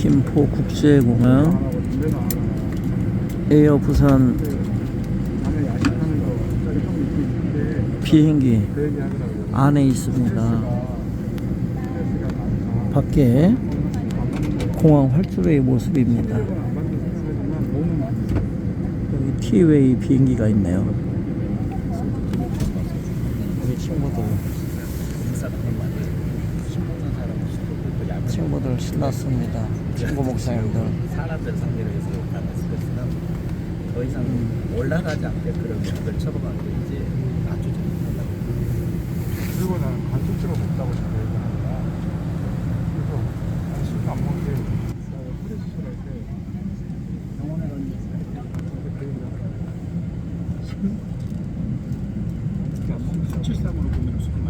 김포 국제공항 에어 부산 비행기 안에 있습니다. 밖에 공항 활주로의 모습입니다. 여기 티웨이 비행기가 있네요. 우리 친구들 친구들 신났습니다. 친구 목사님들. 사람들 상대로 해서 욕하는 스트레스가 뭐 더 이상 올라가지 않게 그런 것들 처방하는 게 이제 아주 잘한다. 그리고 나는 간식으로 먹다고 잘 얘기하니까 그래서 난 술도 안 먹는데 수치상으로 보면 술만